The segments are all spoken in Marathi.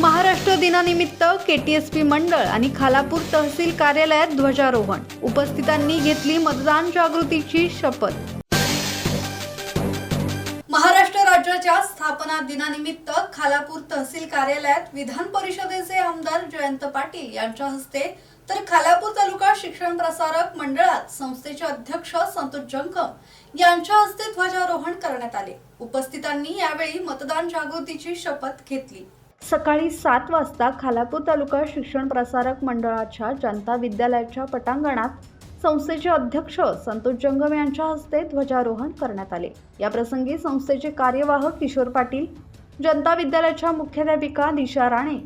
महाराष्ट्र दिनानिमित्त केटीएसपी मंडळ आणि खालापूर तहसील कार्यालयात ध्वजारोहण. उपस्थितांनी घेतली मतदान जागृतीची शपथ. महाराष्ट्र राज्याच्या स्थापना दिनानिमित्त खालापूर तहसील कार्यालयात विधान परिषदेचे आमदार जयंत पाटील यांच्या हस्ते तर खालापूर तालुका शिक्षण प्रसारक मंडळात संस्थेचे अध्यक्ष संतोष जंकम यांच्या हस्ते ध्वजारोहण करण्यात आले. उपस्थितांनी यावेळी मतदान जागृतीची शपथ घेतली. सकाळी सात वाजता खालापूर तालुका शिक्षण प्रसारक मंडळाच्या जनता विद्यालयाच्या पटांगणात संस्थेचे अध्यक्ष संतोष जंगम यांच्या हस्ते ध्वजारोहण करण्यात आले. याप्रसंगी संस्थेचे कार्यवाह किशोर पाटील जनता विद्यालयाच्या मुख्याध्यापिका Disha Rane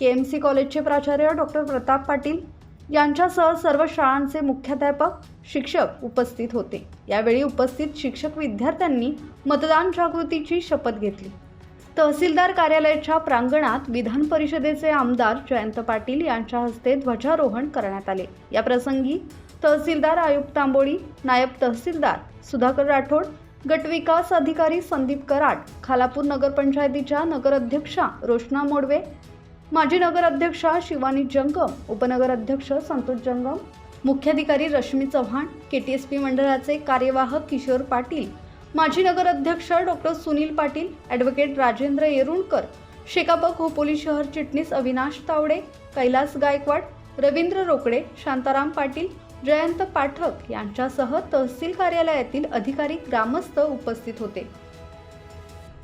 K M C कॉलेजचे प्राचार्य डॉक्टर प्रताप पाटील यांच्यासह सर्व शाळांचे मुख्याध्यापक शिक्षक उपस्थित होते. यावेळी उपस्थित शिक्षक विद्यार्थ्यांनी मतदान जागृतीची शपथ घेतली. तहसीलदार कार्यालयाच्या प्रांगणात विधान परिषदेचे आमदार जयंत पाटील यांच्या हस्ते ध्वजारोहण करण्यात आले. या प्रसंगी तहसीलदार आयुक्त तांबोळी नायब तहसीलदार सुधाकर राठोड गटविकास अधिकारी संदीप कराड खालापूर नगरपंचायतीच्या नगराध्यक्षा रोशना मोडवे माजी नगराध्यक्षा शिवानी जंगम उपनगराध्यक्ष संतोष जंगम मुख्याधिकारी Rashmi Chavan K T S P मंडळाचे कार्यवाहक किशोर पाटील माजी नगराध्यक्ष डॉक्टर सुनील पाटील ॲडव्होकेट राजेंद्र येरुणकर शेकाप खोपोली शहर चिटणीस अविनाश तावडे कैलास गायकवाड रवींद्र रोकडे शांताराम पाटील जयंत पाठक यांच्यासह तहसील कार्यालयातील अधिकारी ग्रामस्थ उपस्थित होते.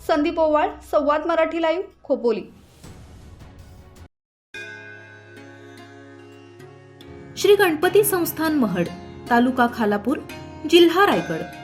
संदीप ओवाळ संवाद मराठी लाईव्ह खोपोली. श्री गणपती संस्थान महड तालुका खालापूर जिल्हा रायगड.